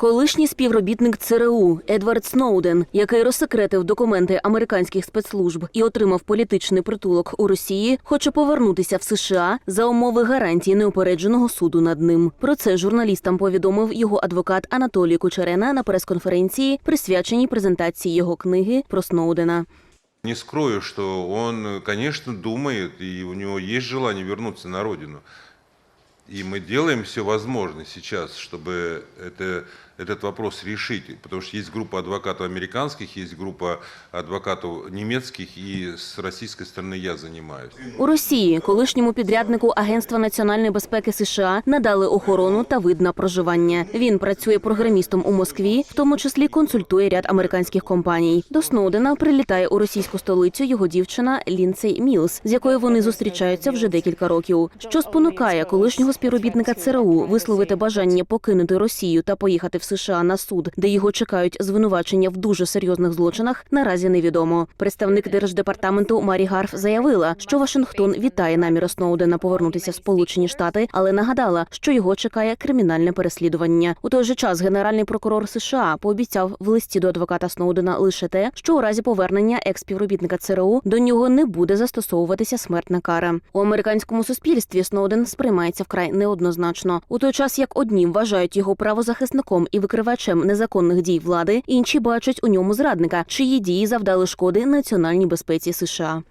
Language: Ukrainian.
Колишній співробітник ЦРУ Едвард Сноуден, який розсекретив документи американських спецслужб і отримав політичний притулок у Росії, хоче повернутися в США за умови гарантії неупередженого суду над ним. Про це журналістам повідомив його адвокат Анатолій Кучерена на прес-конференції, присвяченій презентації його книги про Сноудена. Не скрою, что он, конечно, думает, и у него есть желание вернуться на родину. И мы делаем все возможное сейчас, чтобы это, этот вопрос решить. Потому что есть группа адвокатов американских, есть группа адвокатов немецких, и с российской стороны я занимаюсь. У Росії колишньому підряднику Агентства національної безпеки США надали охорону та вид на проживання. Він працює програмістом у Москві, в тому числі консультує ряд американських компаній. До Сноудена прилітає у російську столицю його дівчина Лінцей Мілс, з якою вони зустрічаються вже декілька років. Що спонукає колишнього співробітника ЦРУ висловити бажання покинути Росію та поїхати в США на суд, де його чекають звинувачення в дуже серйозних злочинах, наразі невідомо. Представник держдепартаменту Марі Гарф заявила, що Вашингтон вітає наміри Сноудена повернутися в Сполучені Штати, але нагадала, що його чекає кримінальне переслідування. У той же час генеральний прокурор США пообіцяв в листі до адвоката Сноудена лише те, що у разі повернення експівробітника ЦРУ до нього не буде застосовуватися смертна кара. У американському суспільстві Сноуден сприймається вкрай неоднозначно. У той час як одні вважають його правозахисником і викривачем незаконних дій влади, інші бачать у ньому зрадника, чиї дії завдали шкоди національній безпеці США.